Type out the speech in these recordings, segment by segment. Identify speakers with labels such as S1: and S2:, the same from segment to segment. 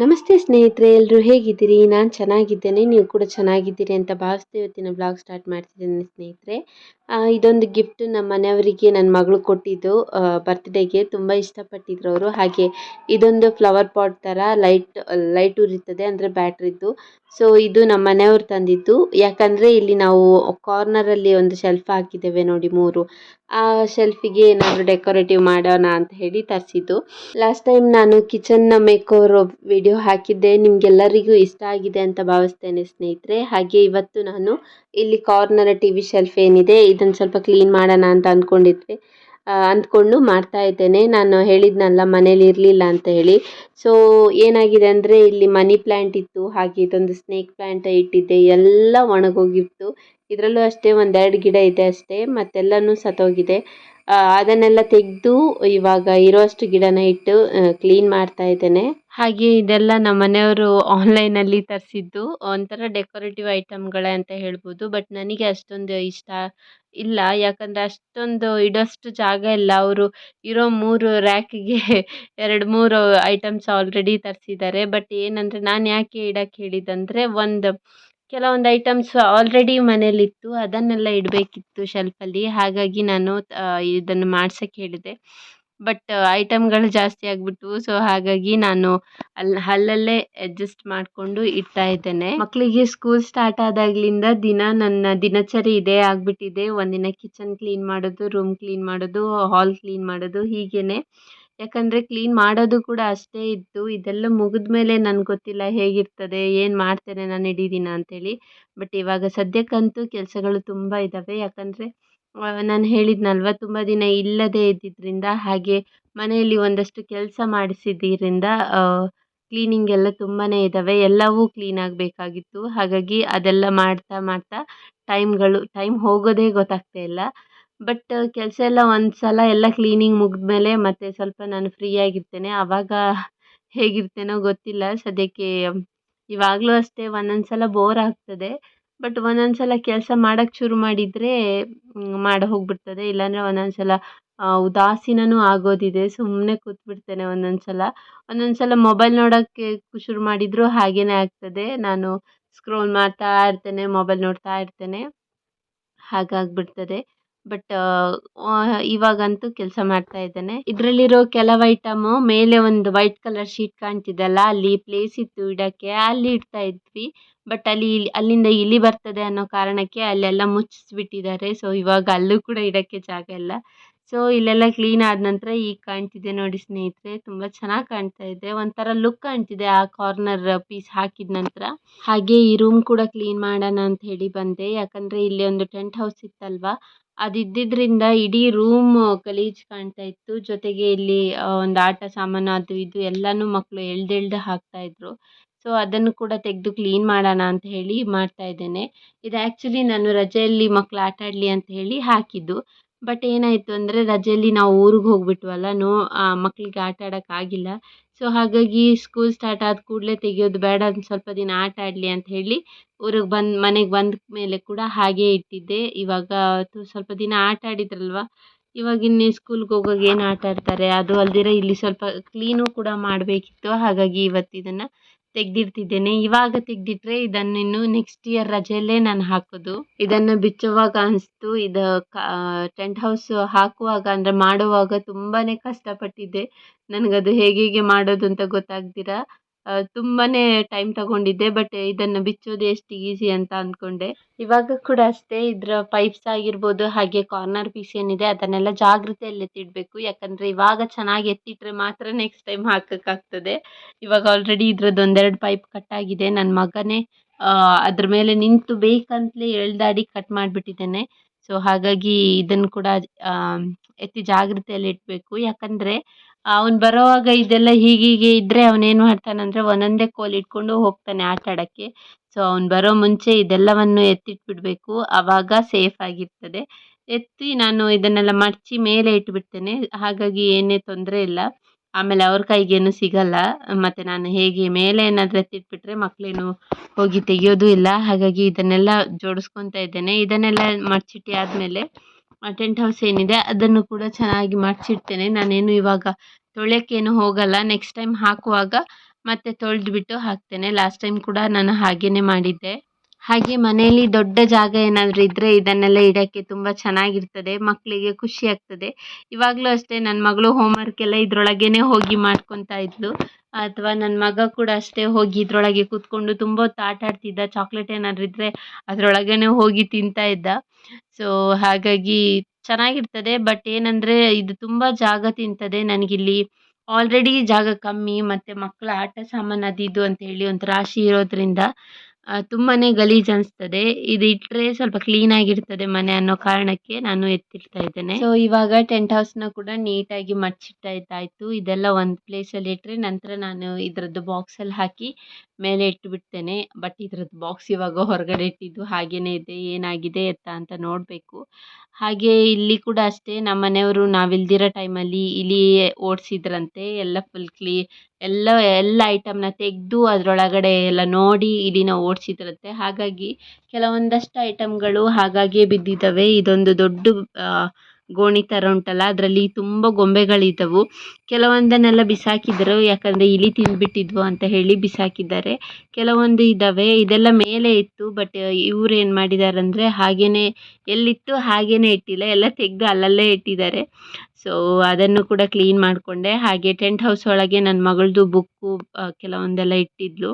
S1: ನಮಸ್ತೆ ಸ್ನೇಹಿತರೆ ಎಲ್ಲರೂ ಹೇಗಿದ್ದೀರಿ? ನಾನು ಚೆನ್ನಾಗಿದ್ದೇನೆ, ನೀವು ಕೂಡ ಚೆನ್ನಾಗಿದ್ದೀರಿ ಅಂತ ಭಾವಿಸ್ತಾ ಇವತ್ತಿನ ಬ್ಲಾಗ್ ಸ್ಟಾರ್ಟ್ ಮಾಡ್ತಿದ್ದೇನೆ ಸ್ನೇಹಿತರೆ. ಇದೊಂದು ಗಿಫ್ಟ್ ನಮ್ಮ ಮನೆಯವರಿಗೆ ನನ್ನ ಮಗಳು ಕೊಟ್ಟಿದ್ದು. ಬರ್ತ್ಡೇಗೆ ತುಂಬ ಇಷ್ಟಪಟ್ಟಿದ್ರು ಅವರು ಹಾಗೆ ಇದೊಂದು ಫ್ಲವರ್ ಪಾಟ್ ಥರ ಲೈಟ್ ಲೈಟ್ ಉರಿತದೆ, ಅಂದರೆ ಬ್ಯಾಟ್ರಿದ್ದು ಸೊ ಇದು ನಮ್ಮ ಮನೆಯವ್ರು ತಂದಿದ್ದು. ಯಾಕಂದರೆ ಇಲ್ಲಿ ನಾವು ಕಾರ್ನರಲ್ಲಿ ಒಂದು ಶೆಲ್ಫ್ ಹಾಕಿದ್ದೇವೆ ನೋಡಿ ಮೂರು. ಆ ಶೆಲ್ಫಿಗೆ ಏನಾದರೂ ಡೆಕೋರೇಟಿವ್ ಮಾಡೋಣ ಅಂತ ಹೇಳಿ ತರಿಸಿದ್ದು. ಲಾಸ್ಟ್ ಟೈಮ್ ನಾನು ಕಿಚನ್ನ ಮೇಕ್ ಓವರ್ ವಿಡಿಯೋ ಹಾಕಿದ್ದೆ. ನಿಮಗೆಲ್ಲರಿಗೂ ಇಷ್ಟ ಆಗಿದೆ ಅಂತ ಭಾವಿಸ್ತೇನೆ ಸ್ನೇಹಿತರೆ. ಹಾಗೆ ಇವತ್ತು ನಾನು ಇಲ್ಲಿ ಕಾರ್ನರ್ ಟಿ ವಿ ಶೆಲ್ಫ್ ಏನಿದೆ, ಇದನ್ನು ಸ್ವಲ್ಪ ಕ್ಲೀನ್ ಮಾಡೋಣ ಅಂತ ಅಂದ್ಕೊಂಡಿದ್ವಿ ಅಂದ್ಕೊಂಡು ಮಾಡ್ತಾ ಇದ್ದೇನೆ. ನಾನು ಹೇಳಿದ್ನಲ್ಲ, ಮನೇಲಿ ಇರಲಿಲ್ಲ ಅಂತ ಹೇಳಿ. ಸೊ ಏನಾಗಿದೆ ಅಂದರೆ, ಇಲ್ಲಿ ಮನಿ ಪ್ಲ್ಯಾಂಟ್ ಇತ್ತು, ಹಾಗೆ ಇದೊಂದು ಸ್ನೇಕ್ ಪ್ಲ್ಯಾಂಟ್ ಇಟ್ಟಿದ್ದೆ. ಎಲ್ಲ ಒಣಗೋಗಿತ್ತು. ಇದರಲ್ಲೂ ಅಷ್ಟೇ ಒಂದೆರಡು ಗಿಡ ಇದೆ ಅಷ್ಟೇ, ಮತ್ತೆಲ್ಲನೂ ಸತ್ತೋಗಿದೆ. ಅದನ್ನೆಲ್ಲ ತೆಗೆದು ಇವಾಗ ಇರೋಷ್ಟು ಗಿಡನ ಇಟ್ಟು ಕ್ಲೀನ್ ಮಾಡ್ತಾ ಇದ್ದೇನೆ. ಹಾಗೆ ಇದೆಲ್ಲ ನಮ್ಮ ಮನೆಯವರು ಆನ್ಲೈನಲ್ಲಿ ತರಿಸಿದ್ದು. ಒಂಥರ ಡೆಕೋರೇಟಿವ್ ಐಟಮ್ಗಳೇ ಅಂತ ಹೇಳ್ಬೋದು. ಬಟ್ ನನಗೆ ಅಷ್ಟೊಂದು ಇಷ್ಟ ಇಲ್ಲ. ಯಾಕಂದರೆ ಅಷ್ಟೊಂದು ಇಡೋಷ್ಟು ಜಾಗ ಇಲ್ಲ. ಅವರು ಇರೋ ಮೂರು ರ್ಯಾಕಿಗೆ ಎರಡು ಮೂರು ಐಟಮ್ಸ್ ಆಲ್ರೆಡಿ ತರಿಸಿದ್ದಾರೆ. ಬಟ್ ಏನಂದರೆ ನಾನು ಯಾಕೆ ಇಡಕ್ಕೆ ಹೇಳಿದ್ದಂದರೆ ಒಂದು ಕೆಲವೊಂದು ಐಟಮ್ಸ್ ಆಲ್ರೆಡಿ ಮನೇಲಿತ್ತು, ಅದನ್ನೆಲ್ಲ ಇಡಬೇಕಿತ್ತು ಶೆಲ್ಫಲ್ಲಿ ಹಾಗಾಗಿ ನಾನು ಇದನ್ನು ಮಾಡ್ಸಕ್ಕೆ ಹೇಳಿದೆ. ಬಟ್ ಐಟಮ್ಗಳು ಜಾಸ್ತಿ ಆಗಿಬಿಟ್ಟು ಸೊ ಹಾಗಾಗಿ ನಾನು ಅಲ್ಲಿ ಅಲ್ಲಲ್ಲೇ ಅಡ್ಜಸ್ಟ್ ಮಾಡಿಕೊಂಡು ಇಡ್ತಾ ಇದ್ದೇನೆ. ಮಕ್ಕಳಿಗೆ ಸ್ಕೂಲ್ ಸ್ಟಾರ್ಟ್ ಆದಾಗ್ಲಿಂದ ದಿನ ನನ್ನ ದಿನಚರಿ ಇದೇ ಆಗಿಬಿಟ್ಟಿದೆ. ಒಂದಿನ ಕಿಚನ್ ಕ್ಲೀನ್ ಮಾಡೋದು ರೂಮ್ ಕ್ಲೀನ್ ಮಾಡೋದು ಹಾಲ್ ಕ್ಲೀನ್ ಮಾಡೋದು, ಹೀಗೇನೆ. ಯಾಕಂದರೆ ಕ್ಲೀನ್ ಮಾಡೋದು ಕೂಡ ಅಷ್ಟೇ ಇತ್ತು. ಇದೆಲ್ಲ ಮುಗಿದ ಮೇಲೆ ನನಗೆ ಗೊತ್ತಿಲ್ಲ ಹೇಗಿರ್ತದೆ, ಏನು ಮಾಡ್ತೇನೆ ನಾನು ಇಡೀ ದಿನ ಅಂತೇಳಿ. ಬಟ್ ಇವಾಗ ಸದ್ಯಕ್ಕಂತೂ ಕೆಲಸಗಳು ತುಂಬ ಇದ್ದಾವೆ ಯಾಕಂದರೆ ನಾನು ಹೇಳಿದ್ನಲ್ವ, ತುಂಬ ದಿನ ಇಲ್ಲದೇ ಇದ್ದಿದ್ದರಿಂದ ಹಾಗೆ ಮನೆಯಲ್ಲಿ ಒಂದಷ್ಟು ಕೆಲಸ ಮಾಡಿಸಿದ್ದರಿಂದ ಕ್ಲೀನಿಂಗ್ ಎಲ್ಲ ತುಂಬಾ ಇದ್ದಾವೆ ಎಲ್ಲವೂ ಕ್ಲೀನ್ ಆಗಬೇಕಾಗಿತ್ತು. ಹಾಗಾಗಿ ಅದೆಲ್ಲ ಮಾಡ್ತಾ ಮಾಡ್ತಾ ಟೈಮ್ಗಳು ಟೈಮ್ ಹೋಗೋದೇ ಗೊತ್ತಾಗ್ತಾ ಇಲ್ಲ. ಬಟ್ ಕೆಲಸ ಎಲ್ಲ ಒಂದು ಸಲ ಎಲ್ಲ ಕ್ಲೀನಿಂಗ್ ಮುಗಿದ್ಮೇಲೆ ಮತ್ತೆ ಸ್ವಲ್ಪ ನಾನು ಫ್ರೀ ಆಗಿರ್ತೇನೆ. ಆವಾಗ ಹೇಗಿರ್ತೇನೋ ಗೊತ್ತಿಲ್ಲ. ಸದ್ಯಕ್ಕೆ ಇವಾಗಲೂ ಅಷ್ಟೇ ಒಂದೊಂದು ಸಲ ಬೋರ್ ಆಗ್ತದೆ. ಬಟ್ ಒಂದೊಂದು ಸಲ ಕೆಲಸ ಮಾಡೋಕ್ಕೆ ಶುರು ಮಾಡಿದರೆ ಮಾಡಿ ಹೋಗ್ಬಿಡ್ತದೆ. ಇಲ್ಲಾಂದರೆ ಒಂದೊಂದು ಸಲ ಆಗೋದಿದೆ. ಸುಮ್ಮನೆ ಕೂತ್ಬಿಡ್ತೇನೆ ಒಂದೊಂದು ಸಲ ಒಂದೊಂದು ಸಲ ಮೊಬೈಲ್ ನೋಡೋಕ್ಕೆ ಶುರು ಮಾಡಿದರೂ ಹಾಗೇನೇ ಆಗ್ತದೆ. ನಾನು ಸ್ಕ್ರೋಲ್ ಮಾಡ್ತಾ ಇರ್ತೇನೆ ಮೊಬೈಲ್ ನೋಡ್ತಾ ಇರ್ತೇನೆ. ಹಾಗಾಗ್ಬಿಡ್ತದೆ. ಬಟ್ ಇವಾಗಂತೂ ಕೆಲಸ ಮಾಡ್ತಾ ಇದ್ದಾನೆ. ಇದರಲ್ಲಿರೋ ಕೆಲವು ಐಟಮ್ ಮೇಲೆ ಒಂದು ವೈಟ್ ಕಲರ್ ಶೀಟ್ ಕಾಣ್ತಿದೆಯಲ್ಲ, ಅಲ್ಲಿ ಪ್ಲೇಸ್ ಇತ್ತು ಇಡೋಕ್ಕೆ, ಅಲ್ಲಿ ಇಡ್ತಾ ಇದ್ವಿ. ಬಟ್ ಅಲ್ಲಿ ಅಲ್ಲಿಂದ ಇಲಿ ಬರ್ತದೆ ಅನ್ನೋ ಕಾರಣಕ್ಕೆ ಅಲ್ಲೆಲ್ಲ ಮುಚ್ಚಿಸ್ಬಿಟ್ಟಿದ್ದಾರೆ. ಸೊ ಇವಾಗ ಅಲ್ಲೂ ಕೂಡ ಇಡೋಕ್ಕೆ ಜಾಗ ಇಲ್ಲ. ಸೊ ಇಲ್ಲೆಲ್ಲ ಕ್ಲೀನ್ ಆದ ನಂತರ ಈಗ ಕಾಣ್ತಿದೆ ನೋಡಿ ಸ್ನೇಹಿತರೆ, ತುಂಬ ಚೆನ್ನಾಗಿ ಕಾಣ್ತಾ ಇದೆ. ಒಂಥರ ಲುಕ್ ಕಾಣ್ತಿದೆ ಆ ಕಾರ್ನರ್ ಪೀಸ್ ಹಾಕಿದ ನಂತರ. ಹಾಗೆ ಈ ರೂಮ್ ಕೂಡ ಕ್ಲೀನ್ ಮಾಡೋಣ ಅಂತ ಹೇಳಿ ಬಂದೆ. ಯಾಕಂದರೆ ಇಲ್ಲಿ ಒಂದು ಟೆಂಟ್ ಹೌಸ್ ಇತ್ತಲ್ವಾ ಅದಿದ್ದಿದ್ರಿಂದ ಇಡೀ ರೂಮ್ ಗಲೀಜು ಕಾಣ್ತಾ ಇತ್ತು. ಜೊತೆಗೆ ಇಲ್ಲಿ ಒಂದು ಆಟ ಸಾಮಾನು ಅದು ಇದು ಎಲ್ಲನೂ ಮಕ್ಕಳು ಎಳ್ದೆಳ್ದು ಹಾಕ್ತಾ ಇದ್ರು. ಸೊ ಅದನ್ನು ಕೂಡ ತೆಗೆದು ಕ್ಲೀನ್ ಮಾಡೋಣ ಅಂತ ಹೇಳಿ ಮಾಡ್ತಾ ಇದ್ದೇನೆ. ಇದು ಆ್ಯಕ್ಚುಲಿ ನಾನು ರಜೆಯಲ್ಲಿ ಮಕ್ಕಳು ಆಟ ಆಡಲಿ ಅಂತ ಹೇಳಿ ಹಾಕಿದ್ದು. ಬಟ್ ಏನಾಯಿತು ಅಂದರೆ ರಜೆಯಲ್ಲಿ ನಾವು ಊರಿಗೆ ಹೋಗ್ಬಿಟ್ವಲ್ಲ, ನೋ ಮಕ್ಕಳಿಗೆ ಆಟ ಆಡೋಕ್ಕಾಗಿಲ್ಲ ಸೊ ಹಾಗಾಗಿ ಸ್ಕೂಲ್ ಸ್ಟಾರ್ಟ್ ಆದ ಕೂಡಲೇ ತೆಗೆಯೋದು ಬೇಡ, ಒಂದು ಸ್ವಲ್ಪ ದಿನ ಆಟ ಆಡಲಿ ಅಂತ ಹೇಳಿ ಊರಿಗೆ ಬಂದು, ಮನೆಗೆ ಬಂದ ಮೇಲೆ ಕೂಡ ಹಾಗೇ ಇಟ್ಟಿದ್ದೆ. ಇವಾಗ ಸ್ವಲ್ಪ ದಿನ ಆಟ ಆಡಿದ್ರಲ್ವ? ಇವಾಗ ಇನ್ನು ಸ್ಕೂಲ್ಗೆ ಹೋಗುವಾಗ ಏನು ಆಟ ಆಡ್ತಾರೆ? ಅದು ಅಲ್ದಿರ ಇಲ್ಲಿ ಸ್ವಲ್ಪ ಕ್ಲೀನು ಕೂಡ ಮಾಡಬೇಕಿತ್ತು. ಹಾಗಾಗಿ ಇವತ್ತು ಇದನ್ನು ತೆಗೆದಿಡ್ತಿದ್ದೇನೆ ಇವಾಗ ತೆಗೆದಿಟ್ರೆ ಇದನ್ನಿನ್ನು ನೆಕ್ಸ್ಟ್ ಇಯರ್ ರಜೆಯಲ್ಲೇ ನಾನು ಹಾಕೋದು. ಇದನ್ನು ಬಿಚ್ಚುವಾಗ ಅನಿಸ್ತು. ಇದು ಟೆಂಟ್ ಹೌಸ್ ಹಾಕುವಾಗ ಅಂದರೆ ಮಾಡುವಾಗ ತುಂಬಾ ಕಷ್ಟಪಟ್ಟಿದ್ದೆ. ನನಗದು ಹೇಗೆ ಹೇಗೆ ಮಾಡೋದು ಅಂತ ಗೊತ್ತಾಗ್ದಿರ? ತುಂಬಾ ಟೈಮ್ ತಗೊಂಡಿದ್ದೆ ಬಟ್ ಇದನ್ನು ಬಿಚ್ಚೋದು ಎಷ್ಟು ಈಸಿ ಅಂತ ಅಂದ್ಕೊಂಡೆ ಇವಾಗ ಕೂಡ ಅಷ್ಟೇ, ಇದರ ಪೈಪ್ಸ್ ಆಗಿರ್ಬೋದು, ಹಾಗೆ ಕಾರ್ನರ್ ಪೀಸ್ ಏನಿದೆ, ಅದನ್ನೆಲ್ಲ ಜಾಗ್ರತೆಯಲ್ಲಿ ಎತ್ತಿಡಬೇಕು. ಯಾಕಂದರೆ ಇವಾಗ ಚೆನ್ನಾಗಿ ಎತ್ತಿಟ್ರೆ ಮಾತ್ರ ನೆಕ್ಸ್ಟ್ ಟೈಮ್ ಹಾಕೋಕ್ಕಾಗ್ತದೆ. ಇವಾಗ ಆಲ್ರೆಡಿ ಇದ್ರದ್ದು ಒಂದೆರಡು ಪೈಪ್ ಕಟ್ಟಾಗಿದೆ ನನ್ನ ಮಗನೇ ಅದ್ರ ಮೇಲೆ ನಿಂತು ಬೇಕಂತಲೇ ಎಳ್ದಾಡಿ ಕಟ್ ಮಾಡಿಬಿಟ್ಟಿದ್ದೇನೆ. ಸೊ ಹಾಗಾಗಿ ಇದನ್ನು ಕೂಡ ಎತ್ತಿ ಜಾಗ್ರತೆಯಲ್ಲಿ ಇಡಬೇಕು ಯಾಕಂದರೆ ಅವ್ನು ಬರೋವಾಗ ಇದೆಲ್ಲ ಹೀಗೀಗೆ ಇದ್ದರೆ ಅವನೇನು ಮಾಡ್ತಾನಂದರೆ ಒಂದೊಂದೇ ಕೋಲ್ ಇಟ್ಕೊಂಡು ಹೋಗ್ತಾನೆ ಆಟ ಆಡೋಕ್ಕೆ. ಸೊ ಅವ್ನು ಬರೋ ಮುಂಚೆ ಇದೆಲ್ಲವನ್ನು ಎತ್ತಿಟ್ಬಿಡಬೇಕು. ಆವಾಗ ಸೇಫ್ ಆಗಿರ್ತದೆ. ಎತ್ತಿ ನಾನು ಇದನ್ನೆಲ್ಲ ಮಡಚಿ ಮೇಲೆ ಇಟ್ಬಿಡ್ತೇನೆ. ಹಾಗಾಗಿ ಏನೇ ತೊಂದರೆ ಇಲ್ಲ. ಆಮೇಲೆ ಅವ್ರ ಕೈಗೇನು ಸಿಗಲ್ಲ. ಮತ್ತು ನಾನು ಹೇಗೆ ಮೇಲೆ ಏನಾದರೂ ಎತ್ತಿಟ್ಬಿಟ್ರೆ ಮಕ್ಕಳೇನು ಹೋಗಿ ತೆಗಿಯೋದು ಇಲ್ಲ. ಹಾಗಾಗಿ ಇದನ್ನೆಲ್ಲ ಜೋಡಿಸ್ಕೊತಾ ಇದ್ದೇನೆ. ಇದನ್ನೆಲ್ಲ ಮಡಚಿಟ್ಟಿ ಆದಮೇಲೆ ಟೆಂಟ್ ಹೌಸ್ ಏನಿದೆ, ಅದನ್ನು ಕೂಡ ಚೆನ್ನಾಗಿ ಮಡಚಿಡ್ತೇನೆ ನಾನೇನು ಇವಾಗ ತೊಳೆಯೋಕ್ಕೇನು ಹೋಗಲ್ಲ. ನೆಕ್ಸ್ಟ್ ಟೈಮ್ ಹಾಕುವಾಗ ಮತ್ತೆ ತೊಳೆದ್ಬಿಟ್ಟು ಹಾಕ್ತೇನೆ. ಲಾಸ್ಟ್ ಟೈಮ್ ಕೂಡ ನಾನು ಹಾಗೇ ಮಾಡಿದ್ದೆ. ಹಾಗೆ ಮನೆಯಲ್ಲಿ ದೊಡ್ಡ ಜಾಗ ಏನಾದರೂ ಇದ್ದರೆ ಇದನ್ನೆಲ್ಲ ಇಡೋಕ್ಕೆ ತುಂಬ ಚೆನ್ನಾಗಿರ್ತದೆ. ಮಕ್ಕಳಿಗೆ ಖುಷಿ ಆಗ್ತದೆ. ಇವಾಗಲೂ ಅಷ್ಟೇ ನನ್ನ ಮಗಳು ಹೋಮ್ವರ್ಕ್ ಎಲ್ಲ ಇದರೊಳಗೇ ಹೋಗಿ ಮಾಡ್ಕೊತಾ ಇದ್ಲು. ಅಥವಾ ನನ್ನ ಮಗ ಕೂಡ ಅಷ್ಟೇ ಹೋಗಿ ಇದರೊಳಗೆ ಕೂತ್ಕೊಂಡು ತುಂಬ ಹೊತ್ತು ಆಟ ಆಡ್ತಿದ್ದ ಚಾಕ್ಲೇಟ್ ಏನಾದ್ರು ಇದ್ದರೆ ಅದರೊಳಗೇ ಹೋಗಿ ತಿಂತಾ ಇದ್ದ. ಸೊ ಹಾಗಾಗಿ ಚೆನ್ನಾಗಿರ್ತದೆ ಬಟ್ ಏನಂದರೆ ಇದು ತುಂಬ ಜಾಗ ತಿಂತದೆ ನನಗಿಲ್ಲಿ. ಆಲ್ರೆಡಿ ಜಾಗ ಕಮ್ಮಿ, ಮತ್ತು ಮಕ್ಕಳ ಆಟ ಸಾಮಾನು ಅದು ಇದು ಅಂತ ಹೇಳಿ ಒಂದು ರಾಶಿ ಇರೋದ್ರಿಂದ. ತುಂಬಾ ಗಲೀಜ್ ಅನಿಸ್ತದೆ. ಇದು ಇಟ್ಟರೆ ಸ್ವಲ್ಪ ಕ್ಲೀನಾಗಿರ್ತದೆ ಮನೆ ಅನ್ನೋ ಕಾರಣಕ್ಕೆ ನಾನು ಎತ್ತಿಡ್ತಾ ಇದ್ದೇನೆ. ಸೊ ಇವಾಗ ಟೆಂಟ್ ಹೌಸ್ನ ಕೂಡ ನೀಟಾಗಿ ಇದ್ದಾಯ್ತು ಇದೆಲ್ಲ ಒಂದು ಪ್ಲೇಸಲ್ಲಿ ಇಟ್ಟರೆ ನಂತರ ನಾನು ಇದರದ್ದು ಬಾಕ್ಸಲ್ಲಿ ಹಾಕಿ ಮೇಲೆ ಇಟ್ಟು ಬಿಡ್ತೇನೆ ಬಟ್ ಇದ್ರದ್ದು ಬಾಕ್ಸ್ ಇವಾಗ ಹೊರಗಡೆ ಇಟ್ಟಿದ್ದು ಹಾಗೇ ಇದೆ. ಏನಾಗಿದೆ, ಎತ್ತ ಅಂತ ನೋಡಬೇಕು. ಹಾಗೆ ಇಲ್ಲಿ ಕೂಡ ಅಷ್ಟೇ ನಮ್ಮ ಮನೆಯವರು ನಾವಿಲ್ದಿರೋ ಟೈಮಲ್ಲಿ ಇಲ್ಲಿ ಓಡಿಸಿದ್ರಂತೆ. ಎಲ್ಲ ಫುಲ್ ಕ್ಲೀ ಎಲ್ಲ ಎಲ್ಲ ಐಟಮ್ನ ತೆಗೆದು ಅದರೊಳಗಡೆ ಎಲ್ಲ ನೋಡಿ ಇಲಿನ ಓಡಿಸಿದ್ರಂತೆ ಹಾಗಾಗಿ ಕೆಲವೊಂದಷ್ಟು ಐಟಮ್ಗಳು ಹಾಗಾಗಿಯೇ ಬಿದ್ದಿದ್ದಾವೆ. ಇದೊಂದು ದೊಡ್ಡ ಗೋಣಿ ಥರ ಉಂಟಲ್ಲ, ಅದರಲ್ಲಿ ತುಂಬ ಗೊಂಬೆಗಳಿದ್ದವು. ಕೆಲವೊಂದನ್ನೆಲ್ಲ ಬಿಸಾಕಿದ್ರು, ಯಾಕಂದರೆ ಇಲಿ ತಿಂದುಬಿಟ್ಟಿದ್ವು ಅಂತ ಹೇಳಿ ಬಿಸಾಕಿದ್ದಾರೆ. ಕೆಲವೊಂದು ಇದ್ದಾವೆ, ಇದೆಲ್ಲ ಮೇಲೆ ಇತ್ತು ಬಟ್ ಇವ್ರು ಏನು ಮಾಡಿದ್ದಾರೆ ಅಂದರೆ ಹಾಗೆಯೇ ಎಲ್ಲಿತ್ತು ಹಾಗೇ ಇಟ್ಟಿಲ್ಲ, ಎಲ್ಲ ತೆಗೆದು ಅಲ್ಲಲ್ಲೇ ಇಟ್ಟಿದ್ದಾರೆ. ಸೊ ಅದನ್ನು ಕೂಡ ಕ್ಲೀನ್ ಮಾಡಿಕೊಂಡೆ. ಹಾಗೆ ಟೆಂಟ್ ಹೌಸ್ ಒಳಗೆ ನನ್ನ ಮಗಳದು ಬುಕ್ಕು ಕೆಲವೊಂದೆಲ್ಲ ಇಟ್ಟಿದ್ಲು.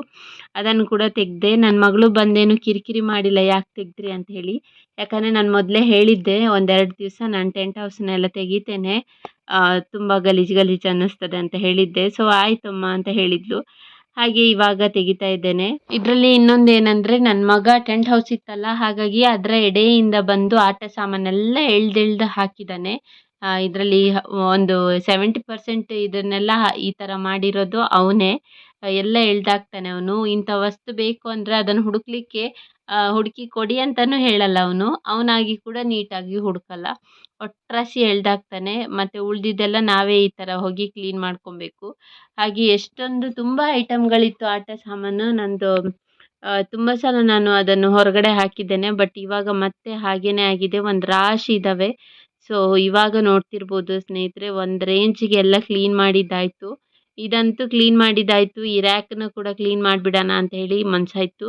S1: ಅದನ್ನು ಕೂಡ ತೆಗೆದೆ ನನ್ನ ಮಗಳು ಬಂದೇನು ಕಿರಿಕಿರಿ ಮಾಡಿಲ್ಲ, ಯಾಕೆ ತೆಗೆದ್ರಿ ಅಂತ ಹೇಳಿ. ಯಾಕಂದರೆ ನಾನು ಮೊದಲೇ ಹೇಳಿದ್ದೆ, ಒಂದೆರಡು ದಿವಸ ನಾನು ಟೆಂಟ್ ಹೌಸನ್ನೆಲ್ಲ ತೆಗಿತೇನೆ. ತುಂಬ ಗಲೀಜು ಗಲೀಜು ಅನ್ನಿಸ್ತದೆ ಅಂತ ಹೇಳಿದ್ದೆ. ಸೊ ಆಯ್ತಮ್ಮ ಅಂತ ಹೇಳಿದ್ಲು. ಹಾಗೆ ಇವಾಗ ತೆಗಿತಾ ಇದ್ದೇನೆ. ಇದರಲ್ಲಿ ಇನ್ನೊಂದು ಏನಂದರೆ ನನ್ನ ಮಗ ಟೆಂಟ್ ಹೌಸ್ ಇತ್ತಲ್ಲ, ಹಾಗಾಗಿ ಅದರ ಎಡೆಯಿಂದ ಬಂದು ಆಟ ಸಾಮಾನೆಲ್ಲ ಎಳ್ದೆಳ್ದು ಹಾಕಿದ್ದಾನೆ. ಇದರಲ್ಲಿ ಒಂದು ಸೆವೆಂಟಿ ಪರ್ಸೆಂಟ್ ಇದನ್ನೆಲ್ಲ ಈ ಥರ ಮಾಡಿರೋದು ಅವನೇ. ಎಲ್ಲ ಎಳ್ದಾಕ್ತಾನೆ ಅವನು. ಇಂಥ ವಸ್ತು ಬೇಕು ಅಂದರೆ ಅದನ್ನು ಹುಡುಕಲಿಕ್ಕೆ ಹುಡುಕಿ ಕೊಡಿ ಅಂತಲೂ ಹೇಳಲ್ಲ ಅವನು. ಅವನಾಗಿ ಕೂಡ ನೀಟಾಗಿ ಹುಡುಕಲ್ಲ. ಒಟ್ರಾಸಿ ಎಳ್ದಾಕ್ತಾನೆ. ಮತ್ತು ಉಳಿದಿದ್ದೆಲ್ಲ ನಾವೇ ಈ ಥರ ಹೋಗಿ ಕ್ಲೀನ್ ಮಾಡ್ಕೊಬೇಕು. ಹಾಗೆ ಎಷ್ಟೊಂದು ತುಂಬ ಐಟಮ್ಗಳಿತ್ತು ಆಟ ಸಾಮಾನು. ನಂದು ತುಂಬ ಸಲ ನಾನು ಅದನ್ನು ಹೊರಗಡೆ ಹಾಕಿದ್ದೇನೆ. ಬಟ್ ಇವಾಗ ಮತ್ತೆ ಹಾಗೇ ಆಗಿದೆ. ಒಂದು ರಾಶಿ ಇದ್ದಾವೆ ಸೊ ಇವಾಗ ನೋಡ್ತಿರ್ಬೋದು ಸ್ನೇಹಿತರೆ, ಒಂದು ರೇಂಜಿಗೆ ಎಲ್ಲ ಕ್ಲೀನ್ ಮಾಡಿದ್ದಾಯಿತು. ಇದಂತೂ ಕ್ಲೀನ್ ಮಾಡಿದ್ದಾಯಿತು. ಈ ರ್ಯಾಕನ್ನು ಕೂಡ ಕ್ಲೀನ್ ಮಾಡಿಬಿಡೋಣ ಅಂತ ಹೇಳಿ ಮನಸ್ಸಾಯ್ತು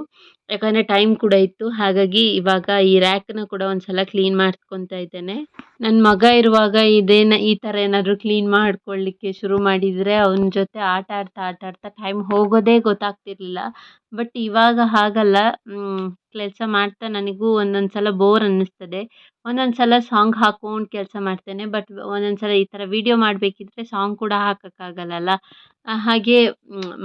S1: ಯಾಕಂದರೆ ಟೈಮ್ ಕೂಡ ಇತ್ತು. ಹಾಗಾಗಿ ಇವಾಗ ಈ ರ್ಯಾಕ್ನ ಕೂಡ ಒಂದು ಸಲ ಕ್ಲೀನ್ ಮಾಡ್ಕೊತಾ ಇದ್ದೇನೆ. ನನ್ನ ಮಗ ಇರುವಾಗ ಇದೇನ, ಈ ಥರ ಏನಾದರೂ ಕ್ಲೀನ್ ಮಾಡ್ಕೊಳ್ಳಿಕ್ಕೆ ಶುರು ಮಾಡಿದರೆ ಅವನ ಜೊತೆ ಆಟ ಆಡ್ತಾ ಆಟ ಆಡ್ತಾ ಟೈಮ್ ಹೋಗೋದೇ ಗೊತ್ತಾಗ್ತಿರ್ಲಿಲ್ಲ. ಬಟ್ ಇವಾಗ ಹಾಗಲ್ಲ. ಕೆಲಸ ಮಾಡ್ತಾ ನನಗೂ ಒಂದೊಂದು ಸಲ ಬೋರ್ ಅನ್ನಿಸ್ತದೆ. ಒಂದೊಂದು ಸಲ ಸಾಂಗ್ ಹಾಕ್ಕೊಂಡು ಕೆಲಸ ಮಾಡ್ತೇನೆ. ಬಟ್ ಒಂದೊಂದು ಸಲ ಈ ಥರ ವಿಡಿಯೋ ಮಾಡಬೇಕಿದ್ರೆ ಸಾಂಗ್ ಕೂಡ ಹಾಕೋಕ್ಕಾಗಲ್ಲಲ್ಲ ಹಾಗೆ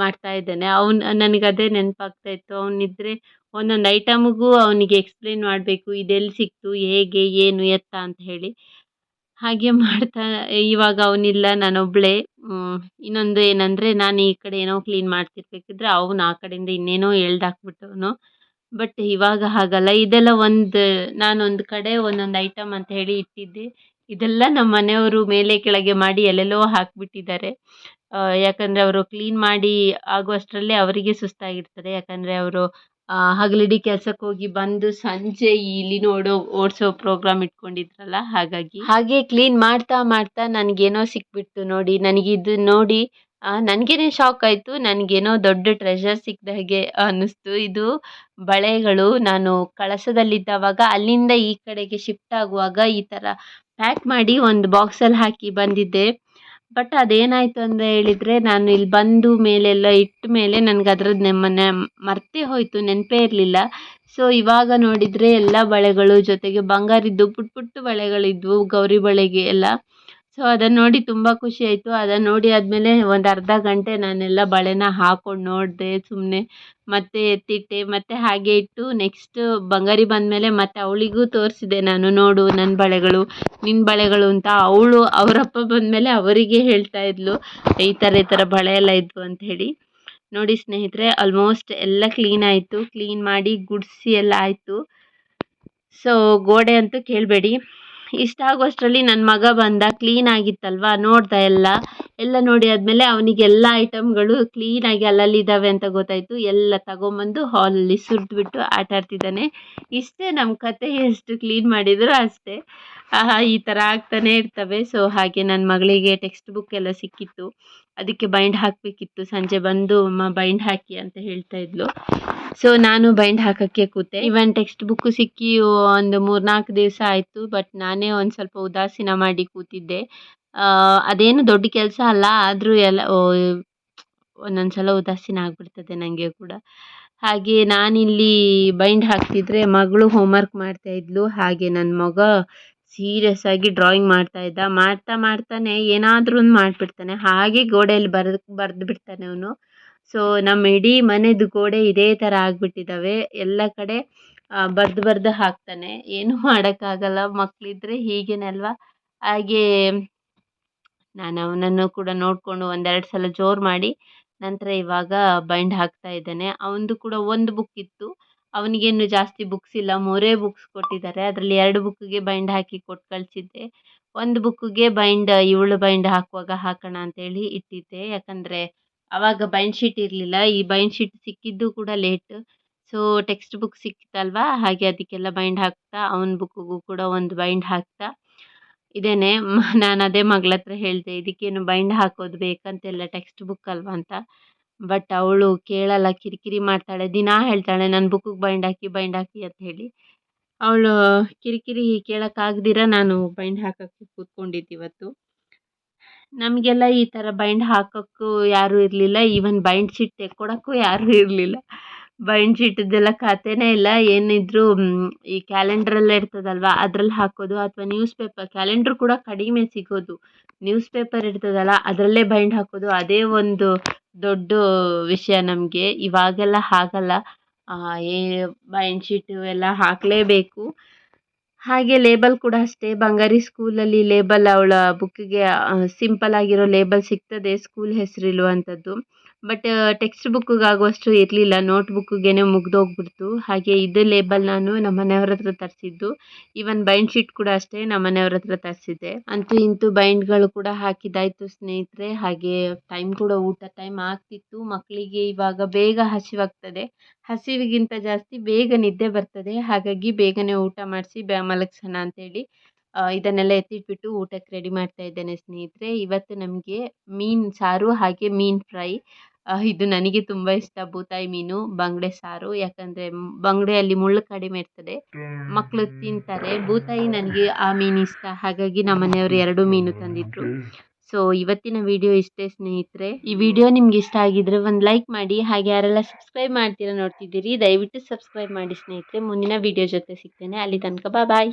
S1: ಮಾಡ್ತಾ ಇದ್ದೇನೆ. ಅವ್ನು, ನನಗೆ ಅದೇ ನೆನಪಾಗ್ತಾ ಇತ್ತು. ಅವನಿದ್ರೆ ಒಂದೊಂದು ಐಟಮ್ಗೂ ಅವನಿಗೆ ಎಕ್ಸ್ಪ್ಲೇನ್ ಮಾಡಬೇಕು, ಇದೆಲ್ಲಿ ಸಿಕ್ತು, ಹೇಗೆ, ಏನು, ಎತ್ತ ಅಂತ ಹೇಳಿ. ಹಾಗೆ ಮಾಡ್ತಾ, ಇವಾಗ ಅವನಿಲ್ಲ ನಾನೊಬ್ಬಳೇ ಇನ್ನೊಂದು ಏನಂದರೆ, ನಾನು ಈ ಕಡೆ ಏನೋ ಕ್ಲೀನ್ ಮಾಡ್ತಿರ್ಬೇಕಿದ್ರೆ ಅವನು ಆ ಕಡೆಯಿಂದ ಇನ್ನೇನೋ ಎಳ್ದಾಕ್ಬಿಟ್ಟವನು ಬಟ್ ಇವಾಗ ಹಾಗಲ್ಲ. ಇದೆಲ್ಲ ಒಂದು, ನಾನೊಂದು ಕಡೆ ಒಂದೊಂದು ಐಟಮ್ ಅಂತ ಹೇಳಿ ಇಟ್ಟಿದ್ದೆ. ಇದೆಲ್ಲ ನಮ್ಮ ಮನೆಯವರು ಮೇಲೆ ಕೆಳಗೆ ಮಾಡಿ ಎಲ್ಲೆಲ್ಲೋ ಹಾಕಿಬಿಟ್ಟಿದ್ದಾರೆ. ಯಾಕಂದರೆ ಅವರು ಕ್ಲೀನ್ ಮಾಡಿ ಆಗುವಷ್ಟರಲ್ಲೇ ಅವರಿಗೆ ಸುಸ್ತಾಗಿರ್ತದೆ. ಯಾಕಂದರೆ ಅವರು ಹಗಲಿಡಿ ಕೆಲ್ಸಕ್ಕೆ ಹೋಗಿ ಬಂದು ಸಂಜೆ ಇಲ್ಲಿ ನೋಡೋ ಓಡಿಸೋ ಪ್ರೋಗ್ರಾಮ್ ಇಟ್ಕೊಂಡಿದ್ರಲ್ಲ, ಹಾಗಾಗಿ. ಹಾಗೆ ಕ್ಲೀನ್ ಮಾಡ್ತಾ ಮಾಡ್ತಾ ನನಗೇನೋ ಸಿಕ್ಬಿಡ್ತು ನೋಡಿ, ನನಗಿದು ನೋಡಿ ನನಗೇನೆ ಶಾಕ್ ಆಯಿತು, ನನಗೇನೋ ದೊಡ್ಡ ಟ್ರೆಷರ್ ಸಿಕ್ಕಿದ ಹಾಗೆ ಅನ್ನಿಸ್ತು. ಇದು ಬಳೆಗಳು, ನಾನು ಕಳಸದಲ್ಲಿದ್ದಾವಾಗ ಅಲ್ಲಿಂದ ಈ ಕಡೆಗೆ ಶಿಫ್ಟ್ ಆಗುವಾಗ ಈ ಥರ ಪ್ಯಾಕ್ ಮಾಡಿ ಒಂದು ಬಾಕ್ಸಲ್ಲಿ ಹಾಕಿ ಬಂದಿದ್ದೆ. ಬಟ್ ಅದೇನಾಯಿತು ಅಂತ ಹೇಳಿದರೆ ನಾನು ಇಲ್ಲಿ ಬಂದು ಮೇಲೆಲ್ಲ ಇಟ್ಟ ಮೇಲೆ ನನಗೆ ಅದ್ರದ್ದು ನೆಮ್ಮನೆ ಮರ್ತೇ ಹೋಯಿತು, ನೆನಪೇ ಇರಲಿಲ್ಲ. ಸೊ ಇವಾಗ ನೋಡಿದರೆ ಎಲ್ಲ ಬಳೆಗಳು ಜೊತೆಗೆ ಬಂಗಾರದ್ದು ಪುಟ್ಟ ಪುಟ್ಟ ಬಳೆಗಳಿದ್ವು ಗೌರಿ ಬಳೆಗೆ ಎಲ್ಲ. ಸೊ ಅದನ್ನು ನೋಡಿ ತುಂಬ ಖುಷಿ ಆಯಿತು. ಅದನ್ನು ನೋಡಿ ಆದಮೇಲೆ ಒಂದು ಅರ್ಧ ಗಂಟೆ ನಾನೆಲ್ಲ ಬಳೆನ ಹಾಕ್ಕೊಂಡು ನೋಡಿದೆ ಸುಮ್ಮನೆ ಮತ್ತೆ ಎತ್ತಿಟ್ಟೆ, ಮತ್ತೆ ಹಾಗೆ ಇಟ್ಟು ನೆಕ್ಸ್ಟ್ ಬಂಗಾರಿ ಬಂದಮೇಲೆ ಮತ್ತೆ ಅವಳಿಗೂ ತೋರಿಸಿದೆ ನಾನು, ನೋಡು ನನ್ನ ಬಳೆಗಳು ನಿನ್ನ ಬಳೆಗಳು ಅಂತ. ಅವಳು ಅವರಪ್ಪ ಬಂದಮೇಲೆ ಅವರಿಗೆ ಹೇಳ್ತಾ ಇದ್ಲು, ಈ ಥರ ಈ ಥರ ಬಳೆ ಎಲ್ಲ ಇದ್ವು ಅಂತ ಹೇಳಿ. ನೋಡಿ ಸ್ನೇಹಿತರೆ ಆಲ್ಮೋಸ್ಟ್ ಎಲ್ಲ ಕ್ಲೀನ್ ಆಯಿತು. ಕ್ಲೀನ್ ಮಾಡಿ ಗುಡಿಸಿ ಎಲ್ಲ ಆಯಿತು. ಸೊ ಗೋಡೆ ಅಂತೂ ಕೇಳಬೇಡಿ. ಇಷ್ಟ ಆಗುವಷ್ಟರಲ್ಲಿ ನನ್ನ ಮಗ ಬಂದ ಕ್ಲೀನ್ ಆಗಿತ್ತಲ್ವಾ? ನೋಡ್ದ ಎಲ್ಲ. ಎಲ್ಲ ನೋಡಿ ಆದಮೇಲೆ ಅವನಿಗೆ ಎಲ್ಲ ಐಟಮ್ಗಳು ಅಲ್ಲಲ್ಲಿ ಇದ್ದಾವೆ ಅಂತ ಗೊತ್ತಾಯಿತು. ಎಲ್ಲ ತಗೊಂಬಂದು ಹಾಲಲ್ಲಿ ಸುರಿದ್ಬಿಟ್ಟು ಆಟ ಆಡ್ತಿದ್ದಾನೆ. ಇಷ್ಟೇ ನಮ್ಮ ಕತೆ ಎಷ್ಟು ಕ್ಲೀನ್ ಮಾಡಿದರೂ ಅಷ್ಟೇ. ಈ ಥರ ಆಗ್ತಾನೆ ಇರ್ತವೆ. ಸೊ ಹಾಗೆ ನನ್ನ ಮಗಳಿಗೆ ಟೆಕ್ಸ್ಟ್ ಬುಕ್ ಎಲ್ಲ ಸಿಕ್ಕಿತ್ತು. ಅದಕ್ಕೆ ಬೈಂಡ್ ಹಾಕಬೇಕಿತ್ತು. ಸಂಜೆ ಬಂದು ಅಮ್ಮ ಬೈಂಡ್ ಹಾಕಿ ಅಂತ ಹೇಳ್ತಾ ಇದ್ಲು. ಸೊ ನಾನು ಬೈಂಡ್ ಹಾಕೋಕ್ಕೆ ಕೂತೆ. ಇವನ್ ಟೆಕ್ಸ್ಟ್ ಬುಕ್ ಸಿಕ್ಕಿ ಒಂದು ಮೂರ್ನಾಲ್ಕು ದಿವಸ ಆಯಿತು ಬಟ್ ನಾನೇ ಒಂದು ಸ್ವಲ್ಪ ಉದಾಸೀನ ಮಾಡಿ ಕೂತಿದ್ದೆ. ಅದೇನು ದೊಡ್ಡ ಕೆಲಸ ಅಲ್ಲ, ಆದರೂ ಎಲ್ಲ ಒಂದೊಂದು ಸಲ ಉದಾಸೀನ ಆಗಿಬಿಡ್ತದೆ ನನಗೆ ಕೂಡ. ಹಾಗೆ ನಾನಿಲ್ಲಿ ಬೈಂಡ್ ಹಾಕ್ತಿದ್ರೆ ಮಗಳು ಹೋಮ್ವರ್ಕ್ ಮಾಡ್ತಾ ಇದ್ಲು. ಹಾಗೆ ನನ್ನ ಮಗ ಸೀರಿಯಸ್ ಆಗಿ ಡ್ರಾಯಿಂಗ್ ಮಾಡ್ತಾ ಇದ್ದ. ಮಾಡ್ತಾ ಮಾಡ್ತಾನೆ ಏನಾದರೂ ಒಂದು ಮಾಡಿಬಿಡ್ತಾನೆ. ಹಾಗೆ ಗೋಡೆಯಲ್ಲಿ ಬರೆದು ಬರೆದು ಬಿಡ್ತಾನೆ ಅವನು. ಸೊ ನಮ್ಮ ಇಡೀ ಮನೆದು ಗೋಡೆ ಇದೇ ಥರ ಆಗಿಬಿಟ್ಟಿದ್ದಾವೆ ಎಲ್ಲ ಕಡೆ ಬರ್ದು ಬರ್ದು ಹಾಕ್ತಾನೆ. ಏನೂ ಮಾಡೋಕ್ಕಾಗಲ್ಲ. ಮಕ್ಕಳಿದ್ರೆ ಹೀಗೇನೆ ಅಲ್ವಾ ಹಾಗೆ, ನಾನು ಅವನನ್ನು ಕೂಡ ನೋಡಿಕೊಂಡು ಒಂದೆರಡು ಸಲ ಜೋರು ಮಾಡಿ ನಂತರ ಇವಾಗ ಬೈಂಡ್ ಹಾಕ್ತಾ ಇದ್ದಾನೆ. ಅವನದು ಕೂಡ ಒಂದು ಬುಕ್ ಇತ್ತು. ಅವನಿಗೇನು ಜಾಸ್ತಿ ಬುಕ್ಸ್ ಇಲ್ಲ. ಮೂರೇ ಬುಕ್ಸ್ ಕೊಟ್ಟಿದ್ದಾರೆ. ಅದರಲ್ಲಿ ಎರಡು ಬುಕ್ಕಿಗೆ ಬೈಂಡ್ ಹಾಕಿ ಕೊಟ್ಟು ಕಳಿಸಿದ್ದೆ. ಒಂದು ಬುಕ್ಕಿಗೆ ಬೈಂಡ್, ಇವಳು ಬೈಂಡ್ ಹಾಕುವಾಗ ಹಾಕೋಣ ಅಂತೇಳಿ ಇಟ್ಟಿದ್ದೆ. ಯಾಕಂದರೆ ಆವಾಗ ಬೈಂಡ್ ಶೀಟ್ ಇರಲಿಲ್ಲ, ಈ ಬೈಂಡ್ ಶೀಟ್ ಸಿಕ್ಕಿದ್ದು ಕೂಡ ಲೇಟ್ ಸೊ ಟೆಕ್ಸ್ಟ್ ಬುಕ್ ಸಿಕ್ಕಿತ್ತಲ್ವಾ? ಹಾಗೆ ಅದಕ್ಕೆಲ್ಲ ಬೈಂಡ್ ಹಾಕ್ತಾ, ಅವನ ಬುಕ್ಕಿಗೂ ಕೂಡ ಒಂದು ಬೈಂಡ್ ಹಾಕ್ತಾ ಇದೇನೆ. ನಾನು ಅದೇ ಮಗಳ ಹತ್ರ ಹೇಳಿದೆ, ಇದಕ್ಕೇನು ಬೈಂಡ್ ಹಾಕೋದು ಬೇಕಂತೆಲ್ಲ ಟೆಕ್ಸ್ಟ್ ಬುಕ್ ಅಲ್ವಾ ಅಂತ. ಬಟ್ ಅವಳು ಕೇಳಲ್ಲ, ಕಿರಿಕಿರಿ ಮಾಡ್ತಾಳೆ, ದಿನಾ ಹೇಳ್ತಾಳೆ ನನ್ನ ಬುಕ್ಕಿಗೆ ಬೈಂಡ್ ಹಾಕಿ ಬೈಂಡ್ ಹಾಕಿ ಅಂತ ಹೇಳಿ. ಅವಳು ಕಿರಿಕಿರಿ ಕೇಳೋಕ್ಕಾಗ್ದಿರ ನಾನು ಬೈಂಡ್ ಹಾಕೋಕ್ಕೆ ಕೂತ್ಕೊಂಡಿದ್ದು ಇವತ್ತು. ನಮಗೆಲ್ಲ ಈ ಥರ ಬೈಂಡ್ ಹಾಕೋಕ್ಕೂ ಯಾರೂ ಇರಲಿಲ್ಲ. ಈವನ್ ಬೈಂಡ್ ಶೀಟ್ ತೆಕ್ಕೊಡೋಕ್ಕೂ ಯಾರೂ ಇರಲಿಲ್ಲ. ಬೈಂಡ್ ಶೀಟದ್ದೆಲ್ಲ ಕಥೆನೇ ಇಲ್ಲ. ಏನಿದ್ರು ಮ್, ಈ ಕ್ಯಾಲೆಂಡ್ರಲ್ಲೇ ಇರ್ತದಲ್ವ? ಅದ್ರಲ್ಲಿ ಹಾಕೋದು ಅಥವಾ ನ್ಯೂಸ್ ಪೇಪರ್ ಕ್ಯಾಲೆಂಡ್ರ್ ಕೂಡ ಕಡಿಮೆ ಸಿಗೋದು. ನ್ಯೂಸ್ ಪೇಪರ್ ಇರ್ತದಲ್ಲ ಅದರಲ್ಲೇ ಬೈಂಡ್ ಹಾಕೋದು. ಅದೇ ಒಂದು ದೊಡ್ಡ ವಿಷಯ ನಮಗೆ. ಇವಾಗೆಲ್ಲ ಹಾಗಲ್ಲ. ಏ ಬೈಂಡ್ ಶೀಟು ಎಲ್ಲ ಹಾಕಲೇಬೇಕು. ಹಾಗೆ ಲೇಬಲ್ ಕೂಡ ಅಷ್ಟೇ. ಬಂಗಾರಿ ಸ್ಕೂಲಲ್ಲಿ ಲೇಬಲ್ ಅವಳ ಬುಕ್ಕಿಗೆ ಸಿಂಪಲ್ ಆಗಿರೋ ಲೇಬಲ್ ಸಿಗ್ತದೆ ಸ್ಕೂಲ್ ಹೆಸರಿರುವಂಥದ್ದು ಬಟ್ ಟೆಕ್ಸ್ಟ್ ಬುಕ್ಕಿಗೆ ಆಗುವಷ್ಟು ಇರಲಿಲ್ಲ. ನೋಟ್ ಬುಕ್ಕಿಗೇನೆ ಮುಗ್ದೋಗ್ಬಿಡ್ತು. ಹಾಗೆ ಇದು ಲೇಬಲ್ ನಾನು ನಮ್ಮ ಮನೆಯವ್ರ ಹತ್ರ ತರಿಸಿದ್ದು. ಈವನ್ ಬೈಂಡ್ ಶೀಟ್ ಕೂಡ ಅಷ್ಟೇ ನಮ್ಮ ಮನೆಯವ್ರ ಹತ್ರ ತರಿಸಿದ್ದೆ. ಅಂತೂ ಇಂತೂ ಬೈಂಡ್ಗಳು ಕೂಡ ಹಾಕಿದ್ದಾಯಿತು ಸ್ನೇಹಿತರೆ. ಹಾಗೆ ಟೈಮ್ ಕೂಡ ಊಟ ಟೈಮ್ ಆಗ್ತಿತ್ತು. ಮಕ್ಕಳಿಗೆ ಇವಾಗ ಬೇಗ ಹಸಿವಾಗ್ತದೆ. ಹಸಿವಿಗಿಂತ ಜಾಸ್ತಿ ಬೇಗ ನಿದ್ದೆ ಬರ್ತದೆ. ಹಾಗಾಗಿ ಬೇಗನೆ ಊಟ ಮಾಡಿಸಿ ಬ್ಯಾ, ಮಲಗಿಸೋಣ ಅಂತೇಳಿ ಇದನ್ನೆಲ್ಲ ಎತ್ತಿಟ್ಬಿಟ್ಟು ಊಟಕ್ಕೆ ರೆಡಿ ಮಾಡ್ತಾ ಇದ್ದೇನೆ ಸ್ನೇಹಿತರೆ. ಇವತ್ತು ನಮಗೆ ಮೀನು ಸಾರು ಹಾಗೆ ಮೀನು ಫ್ರೈ. ಇದು ನನಗೆ ತುಂಬ ಇಷ್ಟ ಬೂತಾಯಿ ಮೀನು, ಬಂಗಡೆ ಸಾರು. ಯಾಕಂದ್ರೆ ಬಂಗಡೆಯಲ್ಲಿ ಮುಳ್ಳು ಕಡಿಮೆ ಇರ್ತದೆ. ಮಕ್ಕಳು ತಿಂತಾರೆ. ಬೂತಾಯಿ ನನಗೆ ಆ ಮೀನು ಇಷ್ಟ. ಹಾಗಾಗಿ ನಮ್ಮ ಮನೆಯವ್ರು ಎರಡು ಮೀನು ತಂದಿದ್ರು. ಸೊ ಇವತ್ತಿನ ವಿಡಿಯೋ ಇಷ್ಟೇ ಸ್ನೇಹಿತರೆ. ಈ ವಿಡಿಯೋ ನಿಮ್ಗೆ ಇಷ್ಟ ಆಗಿದ್ರೆ ಒಂದು ಲೈಕ್ ಮಾಡಿ. ಹಾಗೆ ಯಾರೆಲ್ಲ ಸಬ್ಸ್ಕ್ರೈಬ್ ಮಾಡ್ತೀರಾ ನೋಡ್ತಿದ್ದೀರಿ, ದಯವಿಟ್ಟು ಸಬ್ಸ್ಕ್ರೈಬ್ ಮಾಡಿ ಸ್ನೇಹಿತರೆ. ಮುಂದಿನ ವಿಡಿಯೋ ಜೊತೆ ಸಿಗ್ತೇನೆ. ಅಲ್ಲಿ ತನಕ ಬಾಯ್